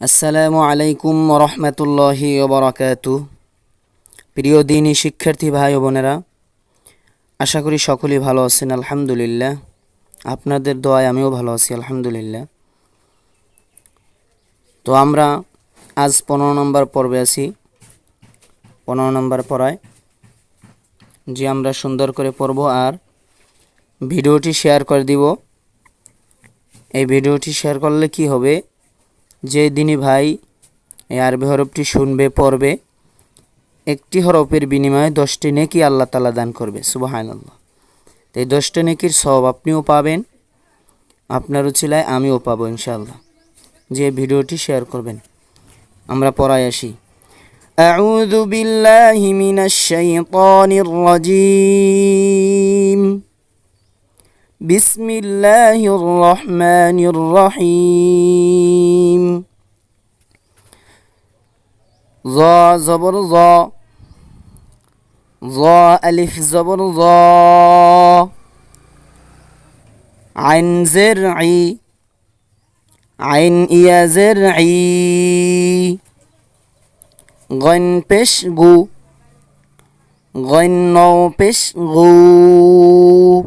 আসসালামু আলাইকুম রহমতুল্লাহি ওবরাকাতু প্রিয় দিনী শিক্ষার্থী ভাই ও বোনেরা, আশা করি সকলেই ভালো আছেন, আলহামদুলিল্লাহ। আপনাদের দোয়ায় আমিও ভালো আছি, আলহামদুলিল্লাহ। তো আমরা আজ পনেরো নম্বর পর্বে আছি। পনেরো নম্বর পড়ায় যে আমরা সুন্দর করে পড়ব আর ভিডিওটি শেয়ার করে দিব। এই ভিডিওটি শেয়ার করলে কি হবে? যে দিনই ভাই এই আরবি হরফটি শুনবে পড়বে একটি হরফের বিনিময়ে দশটি নেকি আল্লাহ তালা দান করবে সুবাহান আল্লাহ তো এই দশটি নেকির সব আপনিও পাবেন আপনার উচিলায় আমিও পাবো ইনশাআল্লাহ যে ভিডিওটি শেয়ার করবেন আমরা পড়ায় আসি أعوذ بالله من الشيطان الرجيم بسم الله الرحمن الرحيم ظا زبر ظا ظا ألف زبر ظا عين زرعي عين إيا زرعي غن بش غو غن نو بش غو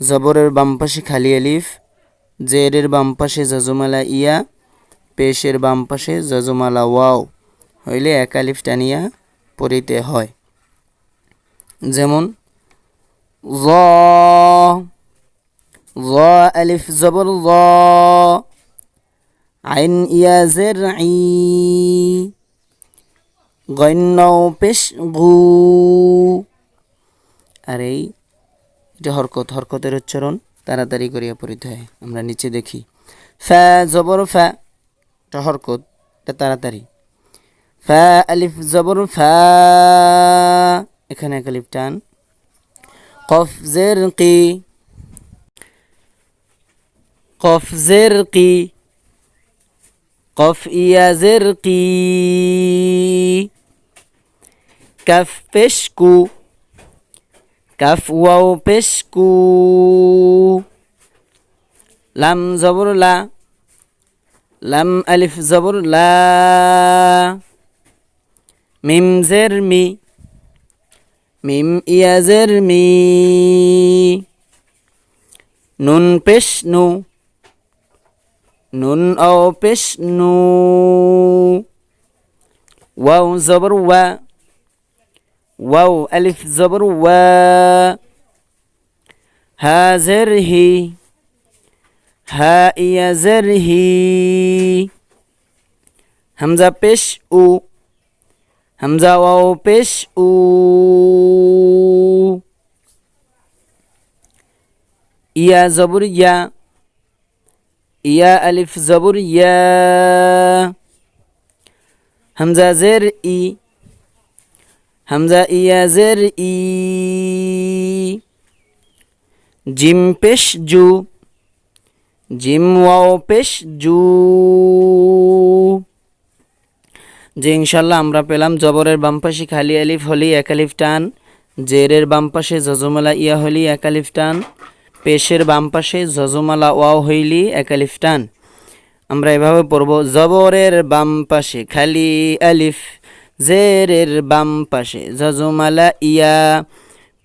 জবরের বাম পাশে খালি আলিফ জেরের বাম পাশে জাজুমালা ইয়া, পেশের বাম পাশে জাজুমালা ওয়াও। হইলে এক আলিফ টানিয়া পড়িতে হয়। যেমন, জ জ আলিফ জবর জ, আইন ইয়া জের আই গণ্য পেশ গু আর এই এটা হরকত, হরকতের উচ্চারণ তাড়াতাড়ি করিয়া পড়িতে হয়। আমরা নিচে দেখি ফ্যা জবর ফ্যা এটা হরকত, এটা তাড়াতাড়ি। ফ্যা আলিফ জবর ফ্যা এখানে এক আলিফ টান। কফ জের কি, কফ জের কি, কফ ইয়া জের কি, কাফ পেশ কু কাফ ওয়াও পেশ লাম জবর লা। লাম আলিফ জবর লা। মিম জের মি। মিম ইয়া জের মি। নুন পেশ নু নুন ও পেশ নু ওয়াও জবর ওয়া। واو ألف زبر و ها زره ها يا زره همزة بش أو همزة واو بش أو. يا زبر يا يا ألف زبر يا همزة زر إي হামজা ইয়াজের ই জিম পেশ জু। জিম ওয়াও পেশ জু। যে ইনশাল্লাহ আমরা পেলাম জবরের বাম পাশে খালি আলিফ, হলি এক আলিফ টান। জেরের বামপাশে জজমালা ইয়া, হলি এক আলিফ টান। পেশের বামপাশে জজমালা ওয়াও, হইলি এক আলিফ টান। আমরা এভাবে পড়ব, জবরের বাম পাশে খালি আলিফ। জেরের বাম পাশে জজমালা ইয়া,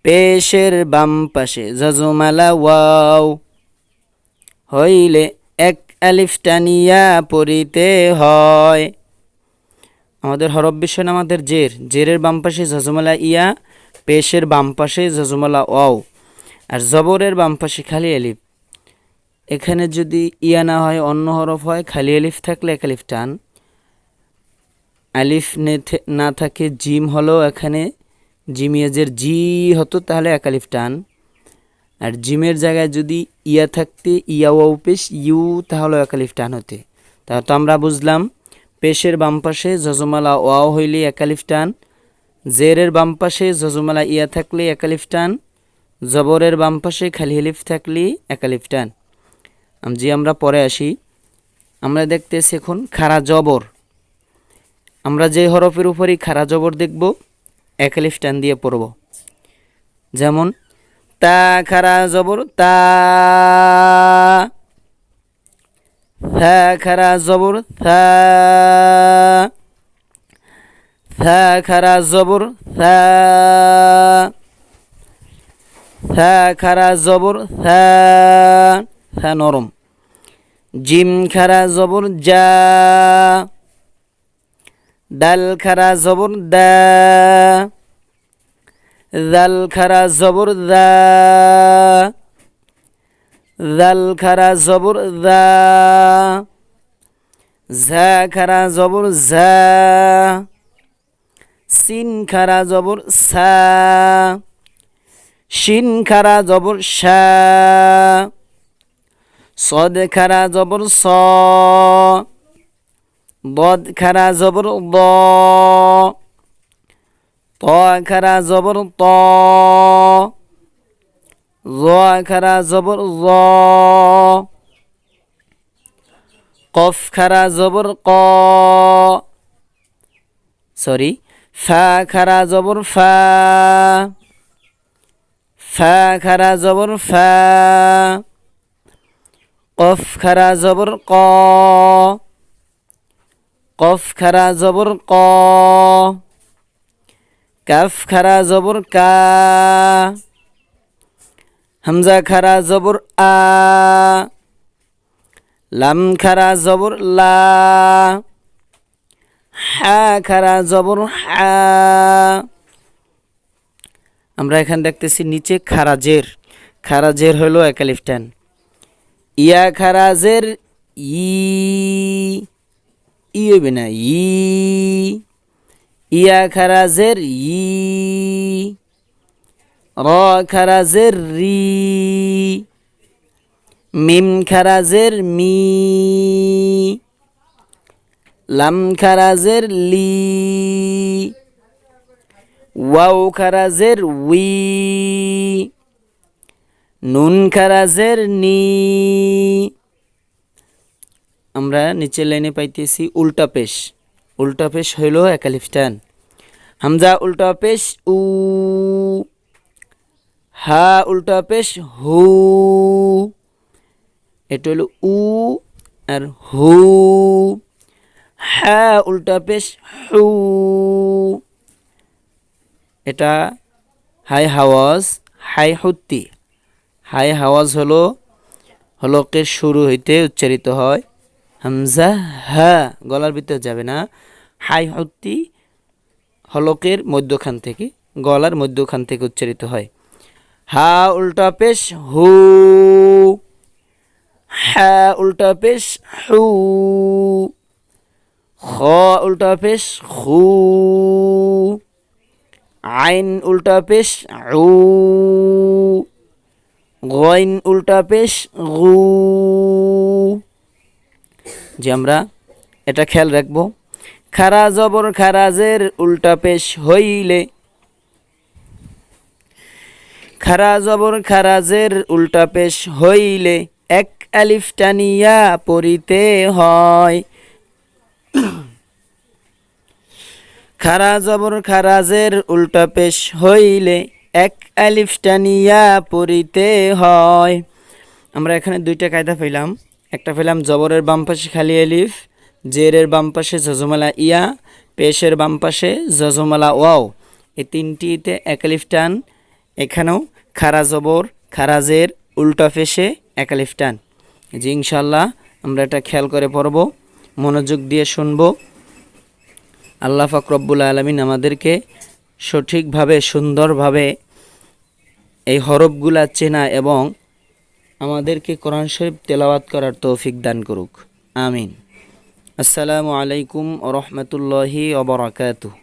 পেশের বাম পাশে জজমালা ওয়াও। হইলে এক আলিফ টানিয়া পড়িতে হয়। আমাদের হরব বিষয় আমাদের জের। জেরের বাম পাশে জজমালা ইয়া, পেশের বাম পাশে জজমালা ওয়াও। আর জবরের বাম পাশে খালি আলিফ। এখানে যদি ইয়া না হয়, অন্য হরফ হয়, খালি আলিফ থাকলে এক আলিফ টান। আলিফ না থাকে জিম হলো এখানে জিমিয়াজের জি হতো তাহলে এক আলিফ টান। আর জিমের জায়গায় যদি ইয়া থাকতে, ইয়া ওয়াও পেশ, ইউ তাহলে এক আলিফ টান হতে। তা তো আমরা বুঝলাম, পেশের বাম পাশে জজমালা ওয়াও হইলে এক আলিফ টান, জেরের বাম পাশে জজমালা ইয়া থাকলে এক আলিফ টান, জবরের বাম পাশে খালি আলিফ থাকলে এক আলিফ টান। জি আমরা পরে আসি। আমরা দেখতেছি এখন খারা জবর। আমরা যে হরফের উপরই খারা জবর দেখব, এক আলিফ টান দিয়ে পড়ব। যেমন, তা খারা জবর, তা থা খারা জবর থা খারা জবর থা খারা জবর থা থা নরম। জিম খারা জবর যা দাল খারা জবর দা। দাল খারা জবর দা। দাল খারা জবর দা। ঝা খারা জবর ঝা। সিন খারা জবর সা। শিন খারা জবর শা সদ খারা জবর স। বদ খারা জবর দ ত খারা জবর ত। জ খারা জবর জ। কফ খারা জবর ক। সরি, ফা খারা জবর ফা। ফা খারা জবর ফা। কফ খারা জবর ক। কফ খারা জবর ক। কাফ খারা জবর কা। হামজা খারা জবর আ। লাম খারা জবর লা। হা খারা জবর হা। আমরা এখানে দেখতেছি নিচে খারাজের খারাজের হলো একালিফটান ইয়া খারাজের ই। ই হইবে ই। ইয়া খারাজের ই। র খারাজের রি। মিম খারাজের মি। লাম খারাজের লি। Wow খারাজের we. নুন খারাজের নি। আমরা নিচের লাইনে পাইতেছি উল্টা পেশ। উল্টা পেশ হইল একালিফটান হামজা উল্টা পেশ উ, হা উল্টা পেশ হু, এটা হলো উ আর হু হা উল্টা পেশ হু। এটা হাই হাওয়াজ, হাই হুত্তি। হাই হাওয়াজ হলো, হলকের শুরু হইতে উচ্চারিত হয়। হামজা, হা, গলার ভিতরে যাবে না। হাই হুত্তি হলকের মধ্যখান থেকে, গলার মধ্যখান থেকে উচ্চারিত হয়। হা, উল্টা পেশ, হু। হা, উল্টা পেশ, হু। খ, উল্টা পেশ, হু। আইন, উল্টা পেশ উ গইন, উল্টা পেশ গু যে আমরা এটা খেয়াল রাখব। খারা জবর খারাজের উল্টা পেশ হইলে। খারা জবর খারাজের উল্টা পেশ হইলে এক আলিফ টানিয়া পড়িতে হয়। খারা জবর খারাজের উল্টা পেশ হইলে এক আলিফ টানিয়া পড়িতে হয়। আমরা এখানে দুইটা কায়দা পেলাম একটা পেলাম জবরের বাম পাশে খালি আলিফ জেরের বাম পাশে জজমালা ইয়া, পেশের বাম পাশে জজমালা ওয়াও। এই তিনটিতে এক আলিফ টান, এখানেও খারা জবর খারাজের উল্টা পেশে এক আলিফ টান। জি ইনশাল্লাহ আমরা এটা খেয়াল করে পড়ব, মনোযোগ দিয়ে শুনব। আল্লাহ ফাকরব্বুল আলমিন আমাদেরকে সঠিকভাবে, সুন্দরভাবে এই হরফগুলা চেনা এবং আমাদেরকে কোরআন শরীফ তেলাওয়াত করার তৌফিক দান করুক। আমিন। আসসালামু আলাইকুম রহমতুল্লাহি ওবরাকাতুহ